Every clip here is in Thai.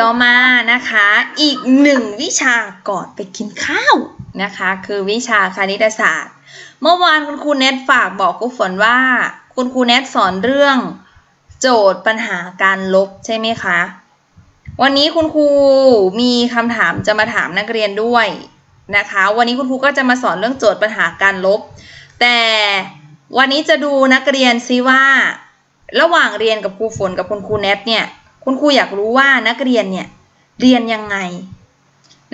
ต่อมานะคะ อีกหนึ่งวิชาก่อนไปกินข้าวนะคะ คือวิชาคณิตศาสตร์ เมื่อวานคุณครูเนทฝากบอกครูฝนว่า คุณครูเนทสอนเรื่องโจทย์ปัญหาการลบใช่ไหมคะ วันนี้คุณครูมีคำถามจะมาถามนักเรียนด้วยนะคะ วันนี้คุณครูก็จะมาสอนเรื่องโจทย์ปัญหาการลบ แต่วันนี้จะดูนักเรียนซิว่า ระหว่างเรียนกับครูฝนกับคุณครูเนทเนี่ย คุณครูอยากรู้ว่านักเรียนเนี่ยเรียนยังไง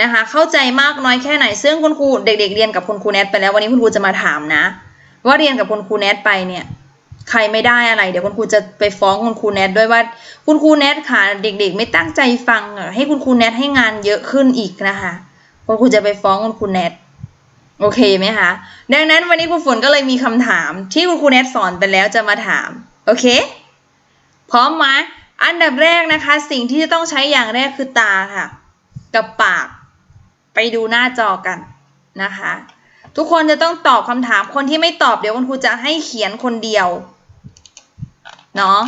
นะคะ เข้าใจมากน้อยแค่ไหน ซึ่งคุณครูเด็กๆเรียนกับคุณครูเนทไปแล้ววันนี้คุณครูจะมาถามนะ ว่าเรียนกับคุณครูเนทไปเนี่ยใครไม่ได้อะไร เดี๋ยวคุณครูจะไปฟ้องคุณครูเนทด้วยว่า คุณครูเนทค่ะเด็ก ๆ ไม่ตั้งใจฟังให้คุณครูเนทให้งานเยอะขึ้นอีกนะคะคุณครูจะไปฟ้องคุณครูเนทโอเคไหมคะดังนั้นวันนี้ครูฝนก็เลยมีคำถามที่คุณครูเนทสอนไปแล้วจะมาถาม โอเค พร้อมไหม อันดับแรกนะคะ สิ่งที่จะต้องใช้อย่างแรกคือตาค่ะ กับปาก ไปดูหน้าจอกันนะคะ ทุกคนจะต้องตอบคำถามคนที่ไม่ตอบเดี๋ยวคุณครูจะให้เขียนคนเดียวเนาะ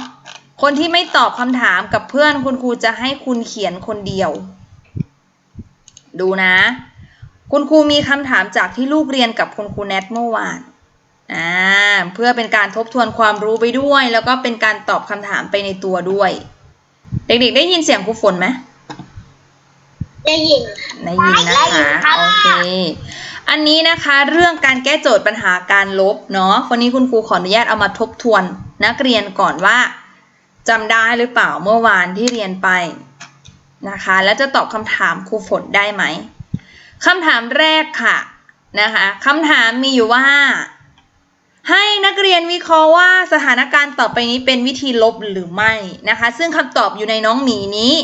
คนที่ไม่ตอบคำถามกับเพื่อนคุณครูจะให้คุณเขียนคนเดียว ดูนะ คุณครูมีคำถามจากที่ลูกเรียนกับคุณครูแนทเมื่อวาน อ่าเพื่อเป็นการทบทวนความรู้ไปด้วย แล้วก็เป็นการตอบคำถามไปในตัวด้วย เด็กๆ ได้ยินเสียงครูฝนไหมได้ยินได้ยินนะได้ยินคะค่ะโอเคอันนี้นะคะเรื่องการแก้โจทย์ปัญหาการลบเนาะวันนี้คุณครูขออนุญาตเอามาทบทวนนักเรียนก่อนว่าจำได้หรือเปล่าเมื่อวานที่เรียนไปนะคะ แล้วจะตอบคำถามครูฝนได้ไหมคำถามแรกค่ะนะคะคำถามมีอยู่ว่า ให้นักเรียนวิเคราะห์ว่าสถานการณ์ต่อไปนี้เป็นวิธีลบหรือไม่นะคะ ซึ่งคำตอบอยู่ในน้องหมีนี้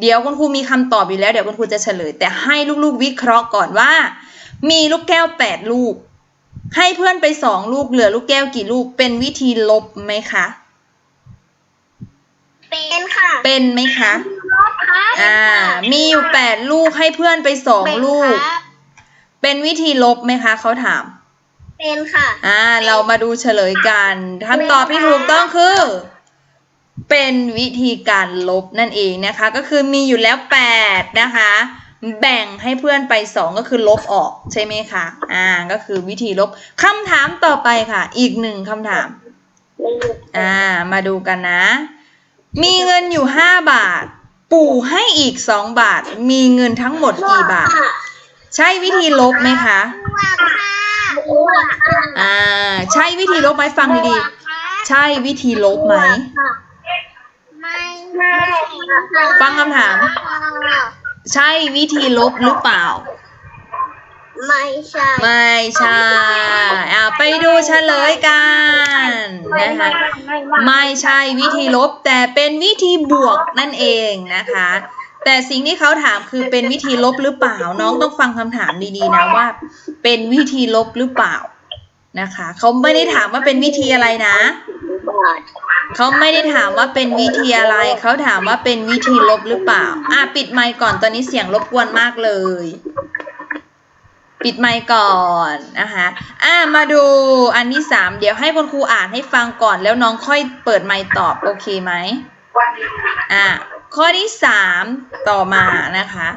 เดี๋ยวคุณครูมีคำตอบอยู่แล้วเดี๋ยวคุณครูจะเฉลย แต่ให้ลูกๆวิเคราะห์ก่อนว่า มีลูกแก้วแปดลูก ให้เพื่อนไปสองลูกเหลือลูกแก้วกี่ลูกเป็นวิธีลบไหมคะ เป็นค่ะ เป็นไหมคะรอบครับอ่ามีอยู่แปดลูกให้เพื่อนไปสองลูก เป็นวิธีลบไหมคะเขาถาม เป็นค่ะ อ่า เรามาดูเฉลยกันคำตอบที่ถูกต้องคือ เป็นวิธีการลบนั่นเองนะคะ ก็คือมีอยู่แล้วแปดนะคะ แบ่งให้เพื่อนไปสองก็คือลบออกใช่ไหมคะ อ่า ก็คือวิธีลบคำถามต่อไปค่ะ อีกหนึ่งคำถาม อ่า มาดูกันนะ มีเงินอยู่ห้าบาท ปู่ให้อีกสองบาท มีเงินทั้งหมดกี่บาท ใช่วิธีลบไหมคะบวกค่ะบวกค่ะ อ่า ใช่วิธีลบไหมฟังดีๆ ใช่วิธีลบไหมไม่ไม่ฟังคำถาม ใช่วิธีลบหรือเปล่า ไม่ใช่ ไม่ใช่อ่าไปดูเฉลยกันนะคะ ไม่ใช่วิธีลบแต่เป็นวิธีบวกนั่นเองนะคะ แต่สิ่งที่เขาถามคือเป็นวิธีลบหรือเปล่า น้องต้องฟังคำถามดีๆนะว่า เป็นวิธีลบหรือเปล่านะคะเขาไม่ได้ถามว่าเป็นวิธีอะไรนะเขาไม่ได้ถามว่าเป็นวิธีอะไร เขาถามว่าเป็นวิธีลบหรือเปล่า อะปิดไมค์ก่อนตอนนี้เสียงรบกวนมากเลย ปิดไมค์ก่อนนะคะอะมาดูอันที่สามเดี๋ยวให้คุณครูอ่านให้ฟังก่อนแล้วน้องค่อยเปิดไมค์ตอบโอเคไหมอะ ข้อที่สามต่อมานะคะ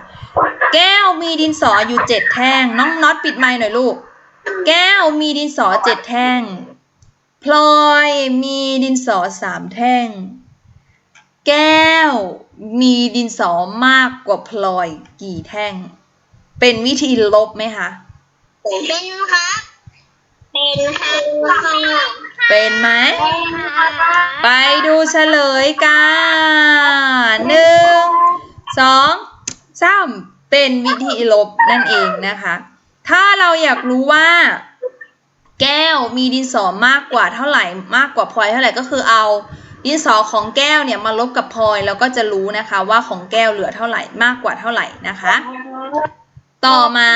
แก้วมีดินสออยู่เจ็ดแท่ง น้องน็อตปิดไมค์หน่อยลูก แก้วมีดินสอเจ็ดแท่ง พลอยมีดินสอสามแท่ง แก้วมีดินสอมากกว่าพลอยกี่แท่ง เป็นวิธีลบไหมคะ เป็นครับ เป็นค่ะเป็นไหมเป็นค่ะไปดูเฉลยกันหนึ่งสองสามเป็นวิธีลบนั่นเองนะคะ ถ้าเราอยากรู้ว่า แก้วมีดินสอมากกว่าเท่าไหร่มากกว่าพลอยเท่าไหร่ก็คือเอาดินสอของแก้วเนี่ยมาลบกับพลอยแล้วก็จะรู้นะคะว่าของแก้วเหลือเท่าไหร่มากกว่าเท่าไหร่นะคะ ต่อมา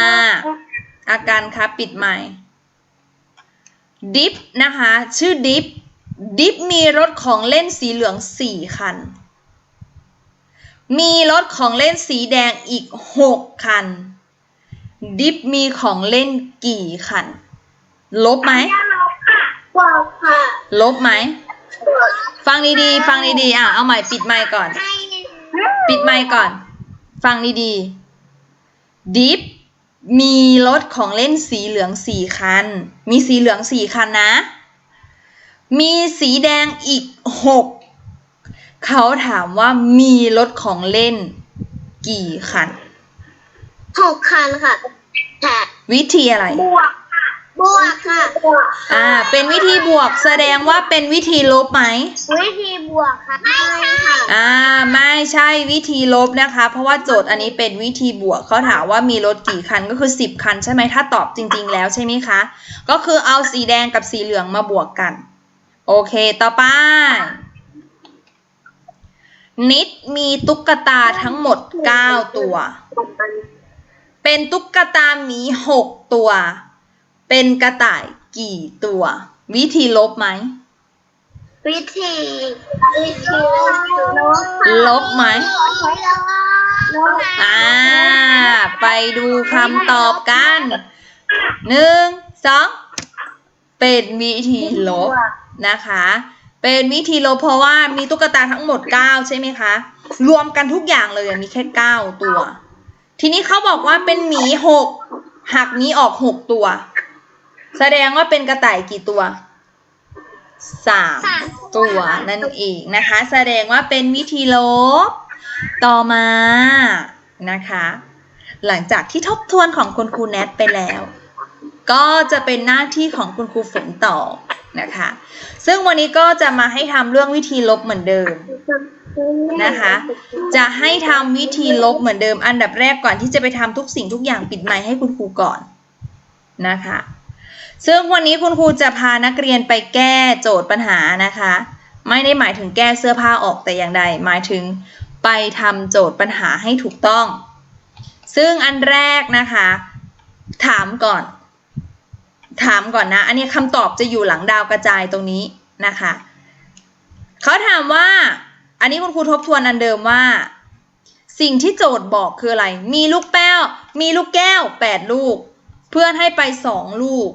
อาการครับปิดไมค์ ดิฟนะคะ ชื่อดิฟดิฟมีรถของเล่นสีเหลืองสี่คัน มีรถของเล่นสีแดงอีกหกคัน ดิฟมีของเล่นกี่คัน ลบไหมบวกค่ะ ลบไหม ฟังดีๆ ฟังดีๆ อะ เอาใหม่ปิดไมค์ก่อนให้ปิดไมค์ก่อน ฟังดีๆดิฟ มีรถของเล่นสีเหลืองสี่คัน มีสีเหลืองสี่คันนะ มีสีแดงอีกหกเขาถามว่ามีรถของเล่น กี่คันหกคันค่ะค่ะวิธีอะไร บวก บวกค่ะ อ่า เป็นวิธีบวกแสดงว่าเป็นวิธีลบไหม วิธีบวกค่ะ ไม่ใช่ค่ะอ่า ไม่ใช่วิธีลบนะคะ เพราะว่าโจทย์อันนี้เป็นวิธีบวกเขาถามว่ามีรถกี่คันก็คือ 10 คันใช่ไหมถ้าตอบจริง ๆ แล้วใช่ไหมคะ ก็คือเอาสีแดงกับสีเหลืองมาบวกกัน โอเค ต่อไป นิดมีตุ๊กตาทั้งหมด 9 ตัว เป็นตุ๊กตาหมี 6 ตัว เป็นกระต่ายกี่ตัว วิธีลบไหม วิธีวิธีลบลบไหมลบอ่า ไปดูคำตอบกันหนึ่งสองเป็นวิธีลบนะคะ เป็นวิธีลบเพราะว่ามีตุ๊กตาทั้งหมด 9 ใช่ไหมคะ รวมกันทุกอย่างเลยอะมีแค่ 9 ตัว ทีนี้เขาบอกว่าเป็นหมี 6 หักหมีออก 6 ตัว แสดงว่าเป็นกระต่ายกี่ตัว3ตัวนั่นเองนะคะ แสดงว่าเป็นวิธีลบ ต่อมานะคะ หลังจากที่ทบทวนของคุณครูแนทไปแล้ว ก็จะเป็นหน้าที่ของคุณครูฝนต่อนะคะ ซึ่งวันนี้ก็จะมาให้ทำเรื่องวิธีลบเหมือนเดิมนะคะ จะให้ทำวิธีลบเหมือนเดิม อันดับแรกก่อนที่จะไปทำทุกสิ่งทุกอย่างปิดไมค์ให้คุณครูก่อนนะคะ ซึ่งวันนี้คุณครูจะพานักเรียนไปแก้โจทย์ปัญหานะคะ ไม่ได้หมายถึงแก้เสื้อผ้าออกแต่อย่างใด หมายถึงไปทำโจทย์ปัญหาให้ถูกต้อง ซึ่งอันแรกนะคะ ถามก่อน ถามก่อนนะ อันนี้คำตอบจะอยู่หลังดาวกระจายตรงนี้นะคะเขาถามว่า อันนี้คุณครูทบทวนอันเดิมว่า สิ่งที่โจทย์บอกคืออะไร มีลูกแป้ว มีลูกแก้วแปดลูก เพื่อนให้ไปสองลูก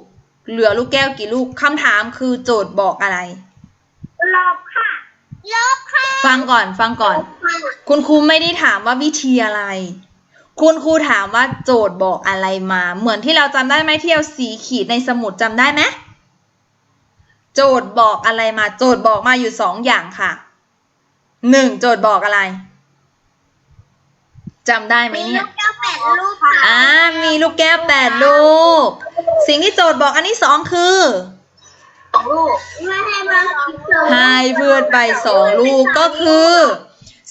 เหลือลูกแก้วกี่ลูกคำถามคือโจทย์บอกอะไร ลบค่ะ ลบค่ะฟังก่อนฟังก่อน คุณครูไม่ได้ถามว่าวิธีอะไร คุณครูถามว่าโจทย์บอกอะไรมา เหมือนที่เราจำได้ไหมที่เอาสีขีดในสมุดจำได้ไหมโจทย์บอกอะไรมา โจทย์บอกมาอยู่สองอย่างค่ะหนึ่งโจทย์บอกอะไร จำได้ไหมมีเนี่ลูย กแก้วแปดลูกค่ะอ่า มีลูกแก้วแปดลูก สิ่งที่โจทย์บอกอันที่สองคือ สองลูกไม่ให้มาคิดเลยให้เพื่อนไปสองลูกก็คือ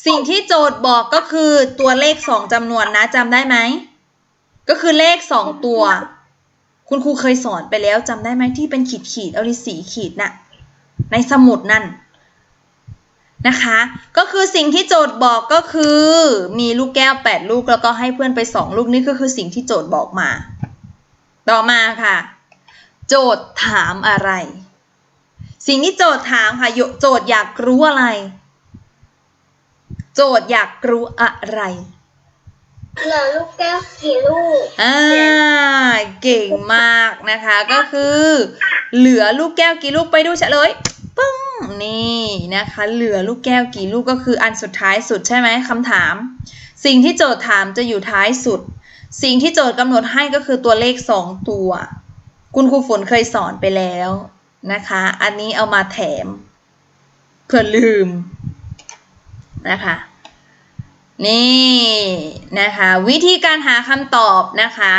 สิ่งที่โจทย์บอกก็คือตัวเลขสองจำนวนนะจำได้ไหม ก็คือเลขสองตัว คุณครูเคยสอนไปแล้วจำได้ไหมที่เป็นขีดขีดๆเอาดิสีขีดน่ะ ในสมุดนั่น นะคะ ก็คือสิ่งที่โจทย์บอกก็คือมีลูกแก้วแปดลูกแล้วก็ให้เพื่อนไปสองลูกนี่ก็คือสิ่งที่โจทย์บอกมา ต่อมาค่ะ โจทย์ถามอะไร สิ่งที่โจทย์ถามค่ะโยโจทย์อยากรู้อะไร โจทย์อยากรู้อะไรเหลือลูกแก้วกี่ลูก อ่า เก่งมากนะคะ ก็คือ เหลือลูกแก้วกี่ลูกไปดูเฉลย ปึ้งนี่นะคะ เหลือลูกแก้วกี่ลูกก็คืออันสุดท้ายสุดใช่ไหมคำถาม สิ่งที่โจทย์ถามจะอยู่ท้ายสุด สิ่งที่โจทย์กำหนดให้ก็คือตัวเลขสองตัว คุณครูฝนเคยสอนไปแล้วนะคะ อันนี้เอามาแถมเผื่อลืมนะคะนี่นะคะ วิธีการหาคำตอบนะคะ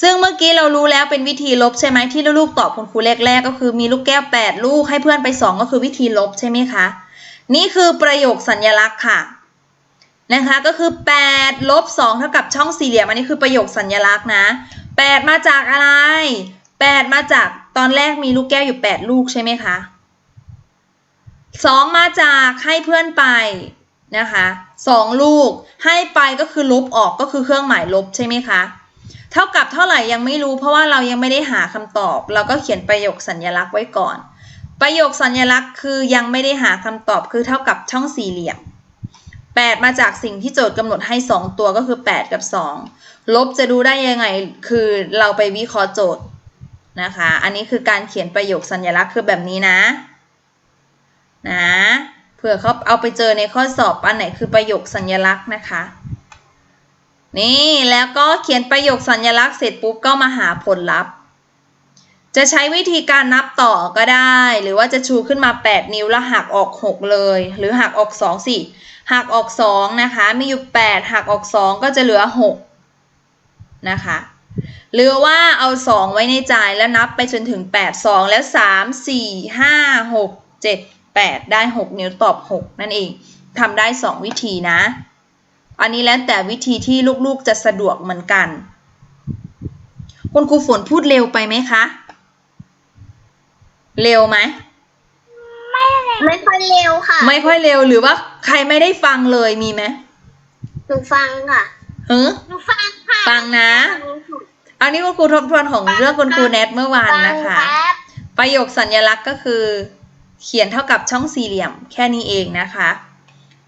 ซึ่งเมื่อกี้เรารู้แล้วเป็นวิธีลบใช่ไหมที่ลูกตอบคุณครูแรกๆ ก็คือมีลูกแก้ว 8 ลูกให้เพื่อนไป 2 ก็คือวิธีลบใช่ไหมคะ นี่คือประโยคสัญญลักษณ์ค่ะนะคะก็คือ8ลบ2เท่ากับช่องสี่เหลี่ยมอันนี้คือประโยคสัญญลักษณ์นะ 8 มาจากอะไร 8 มาจากตอนแรกมีลูกแก้วอยู่ 8 ลูกใช่ไหมคะ2 มาจากให้เพื่อนไปนะคะสองลูกให้ไปก็คือลบออกก็คือเครื่องหมายลบใช่ไหมคะ เท่ากับเท่าไหร่ยังไม่รู้ เพราะว่าเรายังไม่ได้หาคำตอบ เราก็เขียนประโยคสัญญลักษณ์ไว้ก่อน ประโยคสัญลักษณ์คือยังไม่ได้หาคำตอบคือเท่ากับช่องสี่เหลี่ยม 8 มาจากสิ่งที่โจทย์กำหนดให้ 2 ตัวก็คือ 8 กับ 2 ลบจะดูได้ยังไงคือเราไปวิเคราะห์โจทย์นะคะ อันนี้คือการเขียนประโยคสัญลักษณ์คือแบบนี้นะนะเผื่อเขาเอาไปเจอในข้อสอบอันไหนคือประโยคสัญลักษณ์นะคะ นี่แล้วก็เขียนประโยคสัญลักษณ์เสร็จปุ๊บก็มาหาผลลัพธ์ จะใช้วิธีการนับต่อก็ได้ หรือว่าจะชูขึ้นมา 8 นิ้วแล้วหักออก 6 เลย หรือหักออก2สิหักออก2นะคะมีอยู่ 8 หักออก 2 ก็จะเหลือ 6 นะคะหรือว่าเอา 2 ไว้ในใจแล้วนับไปจนถึง 8 2 แล้ว 3 4 5 6 7 8 ได้ 6 นิ้วตอบ 6 นั่นเองทำได้ 2 วิธีนะ อันนี้แล้วแต่วิธีที่ลูกๆจะสะดวกเหมือนกัน คุณครูฝนพูดเร็วไปไหมคะ เร็วไหมไม่ค่อยเร็วค่ะ ไม่ค่อยเร็วหรือว่า ใครไม่ได้ฟังเลยมีไหมหนูฟังค่ะเฮ้อหนูฟังค่ะฟังนะ อันนี้คุณครูทบทวนของเรื่องคุณครูแนทเมื่อวานนะคะฟังรับประโยคสัญลักษณ์ก็คือ เขียนเท่ากับช่องสี่เหลี่ยมแค่นี้เองนะคะ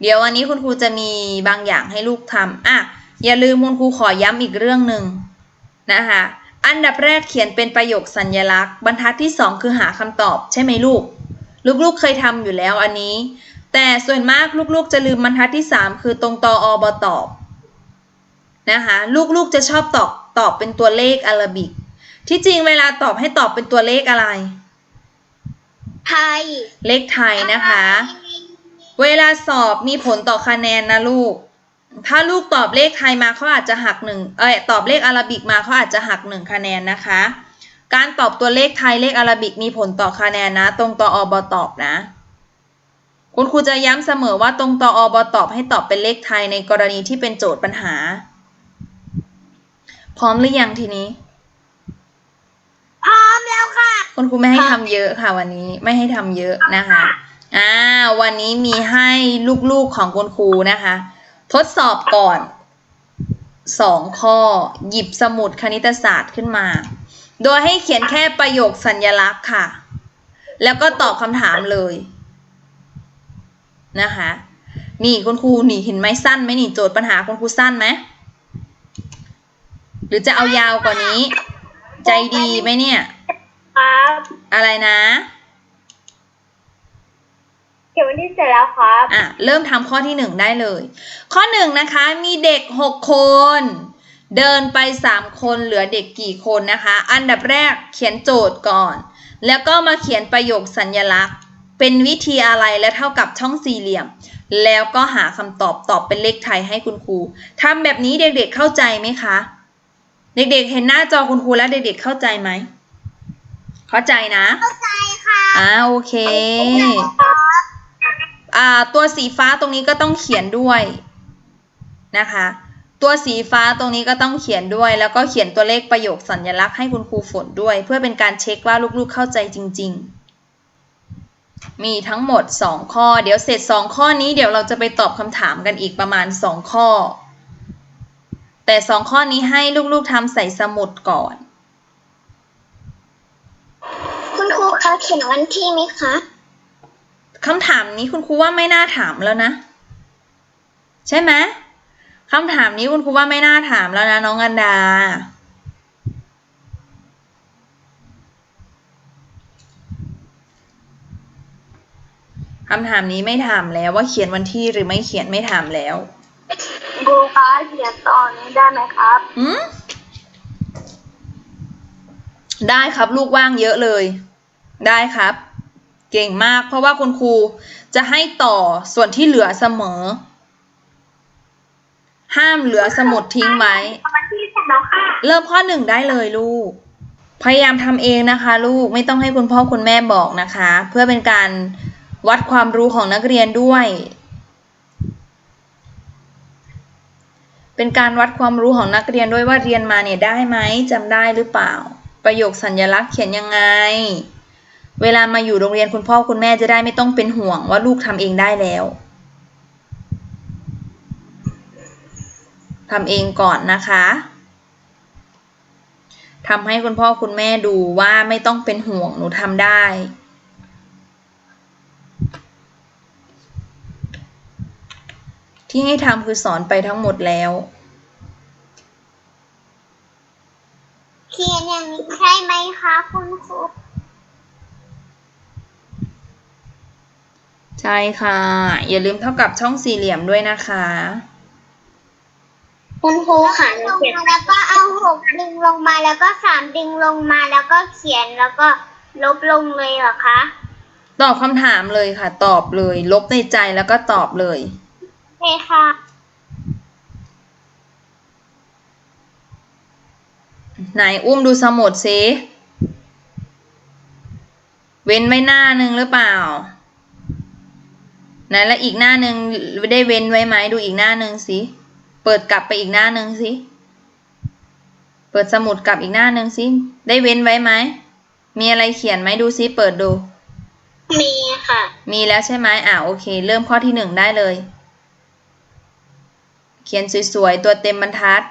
เดี๋ยววันนี้คุณครูจะมีบางอย่างให้ลูกทำอะอย่าลืมคุณครูขอย้ำอีกเรื่องหนึ่งนะคะอันดับแรกเขียนเป็นประโยคสัญลักษณ์ บรรทัดที่สองคือหาคำตอบใช่ไหมลูก ลูกๆเคยทำอยู่แล้วอันนี้ แต่ส่วนมากลูกๆจะลืมบรรทัดที่สามคือตรงตออบตอบนะคะลูกๆจะชอบตอบตอบเป็นตัวเลขอาราบิก ที่จริงเวลาตอบให้ตอบเป็นตัวเลขอะไร ไทย เลขไทยนะคะ เวลาสอบมีผลต่อคะแนนนะลูก ถ้าลูกตอบเลขไทยมาเขาอาจจะหักหนึ่งเอ้ยตอบเลขอาราบิกมาเขาอาจจะหักหนึ่งคะแนนนะคะ การตอบตัวเลขไทยเลขอาราบิกมีผลต่อคะแนนนะ ตรงตออบตอบนะ คุณครูจะย้ำเสมอว่าตรงตออบตอบให้ตอบเป็นเลขไทยในกรณีที่เป็นโจทย์ปัญหา พร้อมหรือยังทีนี้พร้อมแล้วค่ะ คุณครูไม่ให้ทำเยอะค่ะวันนี้ไม่ให้ทำเยอะนะคะ อ่าวันนี้มีให้ลูกๆของคุณครูนะคะ ทดสอบก่อนสองข้อ หยิบสมุดคณิตศาสตร์ขึ้นมา โดยให้เขียนแค่ประโยคสัญลักษณ์ค่ะ แล้วก็ตอบคำถามเลยนะคะ นี่คุณครูนี่เห็นไหมสั้นไหมนี่โจทย์ปัญหาคุณครูสั้นไหมหรือจะเอายาวกว่านี้ ใจดีไหมเนี่ย ครับ อะไรนะเขียนวันที่เสร็จแล้วครับ อะ เริ่มทำข้อที่หนึ่งได้เลย ข้อหนึ่งนะคะ มีเด็กหกคน เดินไปสามคนเหลือเด็กกี่คนนะคะ อันดับแรกเขียนโจทย์ก่อน แล้วก็มาเขียนประโยคสัญลักษณ์ เป็นวิธีอะไรและเท่ากับช่องสี่เหลี่ยม แล้วก็หาคำตอบตอบเป็นเลขไทยให้คุณครูทำแบบนี้เด็กๆเข้าใจไหมคะ เด็กๆ เห็นหน้าจอคุณครูแล้วเด็กๆเข้าใจไหม เข้าใจนะ เข้าใจค่ะอ่าโอเคอ่า ตัวสีฟ้าตรงนี้ก็ต้องเขียนด้วยนะคะ ตัวสีฟ้าตรงนี้ก็ต้องเขียนด้วย แล้วก็เขียนตัวเลขประโยคสัญลักษณ์ให้คุณครูฝนด้วย เพื่อเป็นการเช็คว่าลูกๆเข้าใจจริง ๆ มีทั้งหมด 2 ข้อ เดี๋ยวเสร็จ 2 ข้อนี้เดี๋ยวเราจะไปตอบคำถามกันอีกประมาณ 2 ข้อ แต่ 2 ข้อนี้ให้ลูกๆทำใส่สมุดก่อน คุณครูคะเขียนวันที่ไหมคะ คำถามนี้คุณครูว่าไม่น่าถามแล้วนะ ใช่ไหมคำถามนี้คุณครูว่าไม่น่าถามแล้วนะน้องอันดา คำถามนี้ไม่ถามแล้วว่าเขียนวันที่หรือไม่เขียนไม่ถามแล้วครูคะเขียนตอนนี้ได้ไหมครับอืมได้ครับลูกว่างเยอะเลย ได้ครับ เก่งมาก เพราะว่าคุณครูจะให้ต่อส่วนที่เหลือเสมอ ห้ามเหลือสมุดทิ้งไว้เสร็จแล้วค่ะเริ่มข้อหนึ่งได้เลยลูก พยายามทำเองนะคะ ลูกไม่ต้องให้คุณพ่อคุณแม่บอกนะคะ เพื่อเป็นการวัดความรู้ของนักเรียนด้วย เป็นการวัดความรู้ของนักเรียนด้วยว่าเรียนมาเนี่ยได้ไหมจำได้หรือเปล่า ประโยคสัญลักษณ์เขียนยังไง เวลามาอยู่โรงเรียนคุณพ่อคุณแม่จะได้ไม่ต้องเป็นห่วงว่าลูกทำเองได้แล้วทำเองก่อนนะคะทำให้คุณพ่อคุณแม่ดูว่าไม่ต้องเป็นห่วงหนูทำได้ ที่ให้ทำคือสอนไปทั้งหมดแล้วเขียนอย่างนี้ใช่ไหมคะคุณครู ใช่ค่ะ อย่าลืมเท่ากับช่องสี่เหลี่ยมด้วยนะคะ คุณครูค่ะหนูเขียนแล้วก็เอาหกดึงลงมาแล้วก็สามดึงลงมาแล้วก็เขียนแล้วก็ลบลงเลยเหรอคะตอบคำถามเลยค่ะ ตอบเลย ลบในใจแล้วก็ตอบเลยโอเคค่ะ ไหนอุ้มดูสมุดสิเว้นไว้หน้าหนึ่งหรือเปล่า ไหนแล้วอีกหน้าหนึ่งได้เว้นไว้ไหมดูอีกหน้าหนึ่งสิ เปิดกลับไปอีกหน้าหนึ่งสิ เปิดสมุดกลับอีกหน้าหนึ่งสิ ได้เว้นไว้ไหม มีอะไรเขียนไหมดูสิ เปิดดู มีค่ะ มีแล้วใช่ไหมอ่าโอเค เริ่มข้อที่หนึ่งได้เลย เขียนสวยๆ ตัวเต็มบรรทัด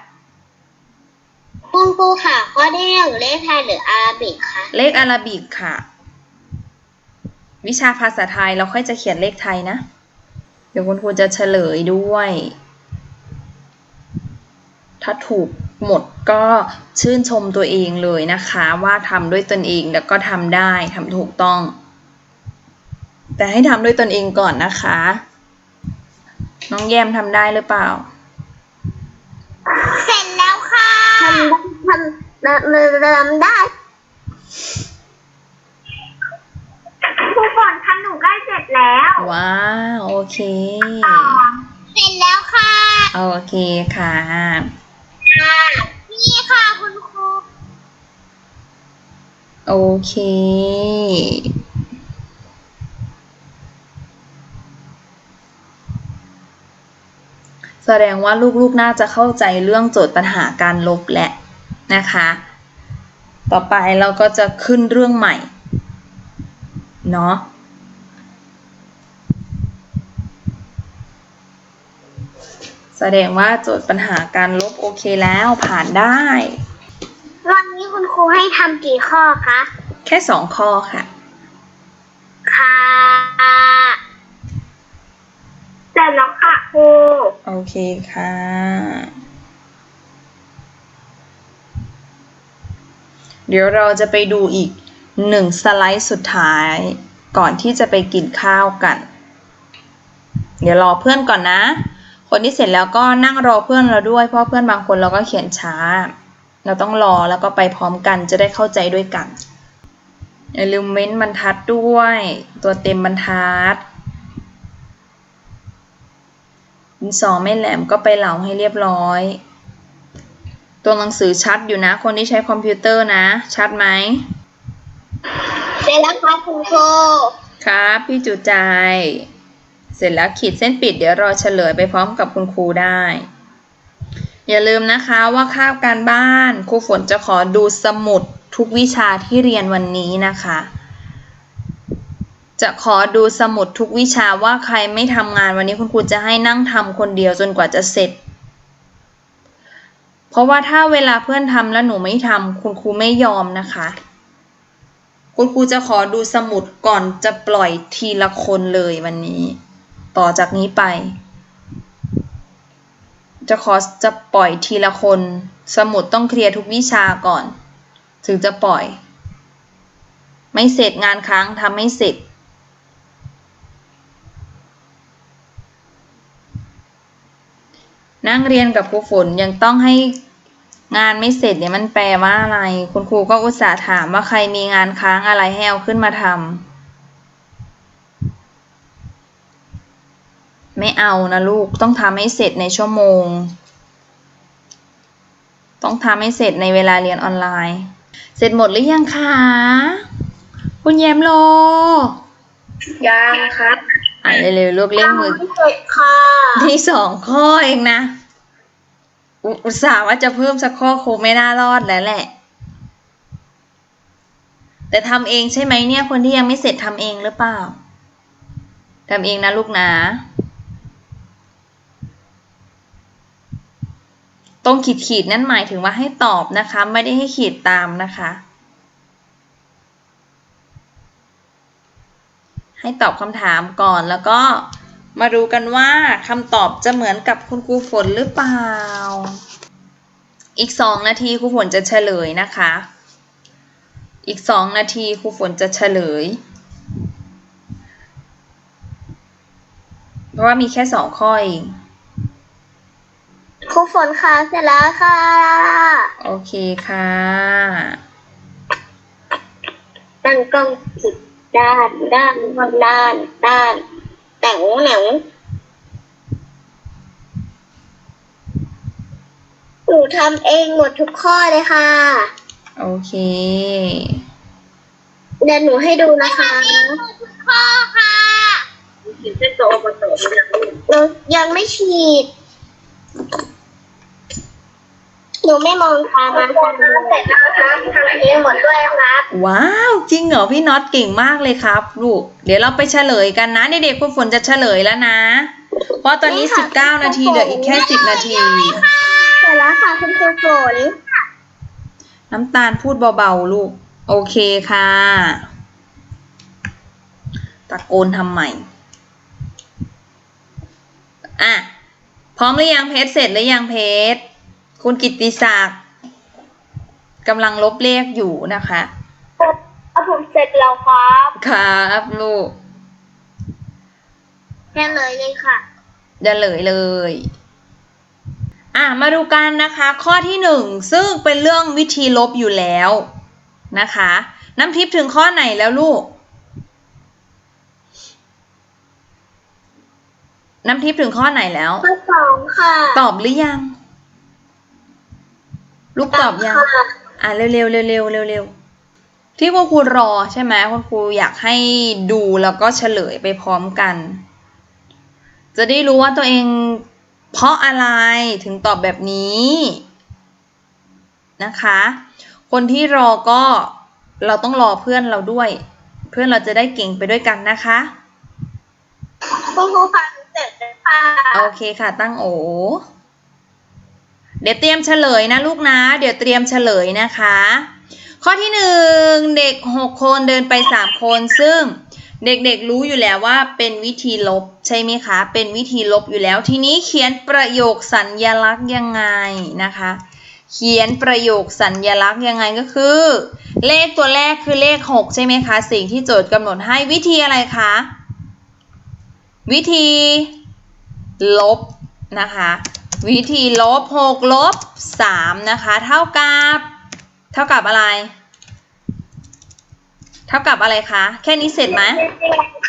คุณครูค่ะข้อที่หนึ่งเลขไทยหรืออาราบิกคะ เลขอาราบิกค่ะ วิชาภาษาไทยเราค่อยจะเขียนเลขไทยนะ เดี๋ยวคุณครูจะเฉลยด้วย ถ้าถูกหมดก็ชื่นชมตัวเองเลยนะคะ ว่าทำด้วยตนเองแล้วก็ทำได้ทำถูกต้อง แต่ให้ทำด้วยตนเองก่อนนะคะ น้องแยมทำได้หรือเปล่า เสร็จแล้วค่ะทำทำทำทำได้ ครูฝนทำหนูใกล้เสร็จแล้วว้าวโอเค เสร็จแล้วค่ะ โอเคค่ะค่ะ นี่ค่ะคุณครู โอเค แสดงว่าลูกๆน่าจะเข้าใจเรื่องโจทย์ปัญหาการลบแหละนะคะ ต่อไปเราก็จะขึ้นเรื่องใหม่ เนาะแสดงว่าโจทย์ปัญหาการลบโอเคแล้วผ่านได้ วันนี้คุณครูให้ทำกี่ข้อคะ แค่สองข้อค่ะ ค่ะ เสร็จแล้วค่ะครู โอเคค่ะ เดี๋ยวเราจะไปดูอีก หนึ่งสไลด์สุดท้าย ก่อนที่จะไปกินข้าวกัน เดี๋ยวรอเพื่อนก่อนนะ คนที่เสร็จแล้วก็นั่งรอเพื่อนเราด้วย เพราะเพื่อนบางคนเราก็เขียนช้า เราต้องรอแล้วก็ไปพร้อมกันจะได้เข้าใจด้วยกัน อย่าลืมเม้นบรรทัดด้วย ตัวเต็มบรรทัดดินสอไม่แหลมก็ไปเหลาให้เรียบร้อย ตัวหนังสือชัดอยู่นะ คนที่ใช้คอมพิวเตอร์นะ ชัดไหม เสร็จแล้วค่ะคุณครูครับพี่จุใจ เสร็จแล้วขีดเส้นปิดเดี๋ยวรอเฉลยไปพร้อมกับคุณครูได้ อย่าลืมนะคะว่าคาบการบ้านครูฝนจะขอดูสมุดทุกวิชาที่เรียนวันนี้นะคะ จะขอดูสมุดทุกวิชาว่าใครไม่ทำงานวันนี้คุณครูจะให้นั่งทำคนเดียวจนกว่าจะเสร็จ เพราะว่าถ้าเวลาเพื่อนทำแล้วหนูไม่ทำคุณครูไม่ยอมนะคะ คุณครูจะขอดูสมุดก่อนจะปล่อยทีละคนเลยวันนี้ ต่อจากนี้ไป จะขอจะปล่อยทีละคน สมุดต้องเคลียร์ทุกวิชาก่อน ถึงจะปล่อย ไม่เสร็จงานค้างทำไม่เสร็จนั่งเรียนกับครูฝนยังต้องให้ งานไม่เสร็จเนี่ยมันแปลว่าอะไร คุณครูก็อุตส่าห์ถามว่าใครมีงานค้างอะไรให้เอาขึ้นมาทำไม่เอานะลูกต้องทำให้เสร็จในชั่วโมง ต้องทำให้เสร็จในเวลาเรียนออนไลน์ เสร็จหมดหรือยังคะคุณแยมโลยังครับอ่านเร็วๆลูกเล่นมือไม่เสร็จค่ะที่สองข้อเองนะ อุตส่าห์ว่าจะเพิ่มสักข้อคงไม่น่ารอดแล้วแหละ แต่ทำเองใช่ไหมเนี่ย คนที่ยังไม่เสร็จทำเองหรือเปล่าทำเองนะลูกนะ ตรงขีดขีดๆนั่นหมายถึงว่าให้ตอบนะคะ ไม่ได้ให้ขีดตามนะคะ ให้ตอบคำถามก่อนแล้วก็ มาดูกันว่าคำตอบจะเหมือนกับคุณครูฝนหรือเปล่า อีกสองนาทีครูฝนจะเฉลยนะคะ อีกสองนาทีครูฝนจะเฉลย เพราะว่ามีแค่สองข้อเองครูฝนค่ะเสร็จแล้วค่ะ โอเคค่ะตั้งกล้องผิดด้านด้านด้านด้าน แต่งหนังหนูทำเองหมดทุกข้อเลยค่ะ โอเค เดี๋ยวหนูให้ดูนะคะทุกข้อค่ะฉีดเส้นโตมาโตยังไม่ฉีด หนูไม่มองตามาค่ะเสร็จแล้วครับทำเองหมดด้วยครับ ว้าวจริงเหรอพี่น็อตเก่งมากเลยครับ ลูก เดี๋ยวเราไปเฉลยกันนะเด็กๆคุณฝนจะเฉลยแล้วนะ เพราะตอนนี้ 19 นาทีเหลืออีกแค่ 10 นาที เสร็จแล้วค่ะคุณครูฝนน้ำตาลพูดเบาๆลูก โอเคค่ะ ตะโกนทำไมอะ พร้อมหรือยังเพชรเสร็จหรือยังเพชร คุณกิตติศักดิ์กำลังลบเลขอยู่นะคะเอาผมเสร็จแล้วครับ ครับลูกแค่เลยเลยค่ะจะเลยเลย อะ มาดูกันนะคะ ข้อที่หนึ่งซึ่งเป็นเรื่องวิธีลบอยู่แล้วนะคะ น้ำทิพย์ถึงข้อไหนแล้วลูก น้ำทิพย์ถึงข้อไหนแล้ว ข้อสองค่ะ ตอบหรือยัง ลูกตอบยังค่ะอะเร็วเร็วเร็วเร็วเร็วเร็วที่คุณครูรอใช่ไหมคุณครูอยากให้ดูแล้วก็เฉลยไปพร้อมกัน จะได้รู้ว่าตัวเอง เพราะอะไรถึงตอบแบบนี้นะคะ คนที่รอก็เราต้องรอเพื่อนเราด้วย เพื่อนเราจะได้เก่งไปด้วยกันนะคะคุณครูค่ะเสร็จแล้วค่ะโอเคค่ะตั้งโอ เดี๋ยวเตรียมเฉลยนะลูกนะ เดี๋ยวเตรียมเฉลยนะคะ ข้อที่หนึ่งเด็กหกคนเดินไปสามคนซึ่งเด็กๆรู้อยู่แล้วว่าเป็นวิธีลบใช่ไหมคะ เป็นวิธีลบอยู่แล้ว ทีนี้เขียนประโยคสัญญลักษณ์ยังไงนะคะ เขียนประโยคสัญญลักษณ์ยังไงก็คือ เลขตัวแรกคือเลขหกใช่ไหมคะ สิ่งที่โจทย์กำหนดให้วิธีอะไรคะ วิธีลบนะคะ วิธีลบหกลบสามนะคะ เท่ากับ เท่ากับอะไร เท่ากับอะไรคะ แค่นี้เสร็จไหม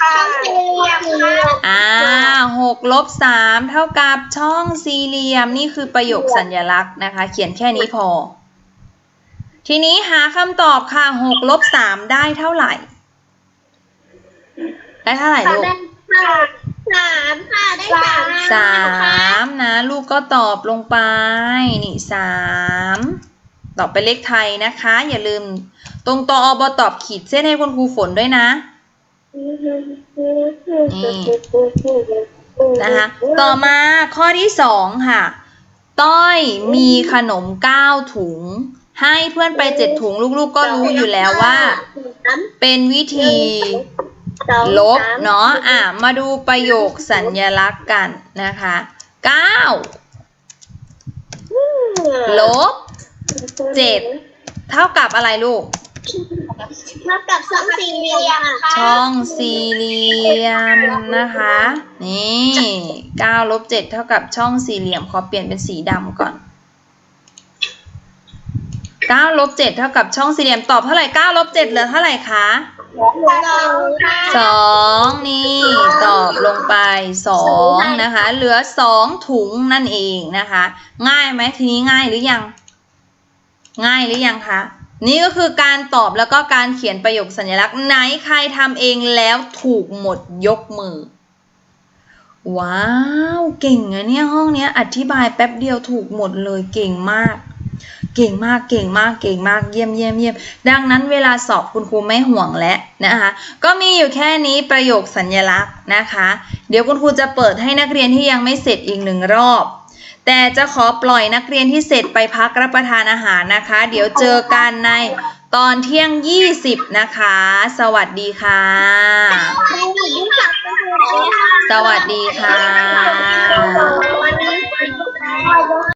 ค่ะสี่เหลี่ยมค่ะอ่าหกลบสามเท่ากับช่องสี่เหลี่ยมนี่คือประโยคสัญลักษณ์นะคะ เขียนแค่นี้พอ ทีนี้หาคำตอบค่ะหกลบสามได้เท่าไหร่ ได้เท่าไหร่ลูกค่ะ สามค่ะได้สามสามนะลูกก็ตอบลงไป นี่สามตอบเป็นเลขไทยนะคะ อย่าลืม ตรงตออบตอบขีดเส้นให้คุณครูฝนด้วยนะนี่นะคะ ต่อมาข้อที่สองค่ะ ต้อยมีขนมเก้าถุง ให้เพื่อนไปเจ็ดถุงลูกๆกก็รู้อยู่แล้วว่า เป็นวิธี ลบเนาะอะมาดูประโยคสัญลักษณ์กันนะคะเก้าลบเจ็ดเท่ากับอะไรลูก เท่ากับช่องสี่เหลี่ยมค่ะช่องสี่เหลี่ยมนะคะ นี่เก้าลบเจ็ดเท่ากับช่องสี่เหลี่ยม ขอเปลี่ยนเป็นสีดำก่อนเก้าลบเจ็ดเท่ากับช่องสี่เหลี่ยมตอบเท่าไหร่เก้าลบเจ็ดเหลือเท่าไหร่คะ สองนี่ตอบลงไปสองนะคะ เหลือสองถุงนั่นเองนะคะ ง่ายไหมทีนี้ง่ายหรือยัง ง่ายหรือยังคะนี่ก็คือการตอบแล้วก็การเขียนประโยคสัญลักษณ์ไหนใครทำเองแล้วถูกหมดยกมือ ว้าว เก่งอะเนี่ยห้องเนี้ยอธิบายแป๊บเดียวถูกหมดเลยเก่งมาก เก่งมากเก่งมากเก่งมากเยี่ยมเยี่ยมเยี่ยมดังนั้นเวลาสอบคุณครูไม่ห่วงแล้วนะคะก็มีอยู่แค่นี้ประโยคสัญลักษณ์นะคะ เดี๋ยวคุณครูจะเปิดให้นักเรียนที่ยังไม่เสร็จอีกหนึ่งรอบ แต่จะขอปล่อยนักเรียนที่เสร็จไปพักรับประทานอาหารนะคะ เดี๋ยวเจอกันในตอนเที่ยง 20 นะคะ สวัสดีค่ะ สวัสดีค่ะวันนี้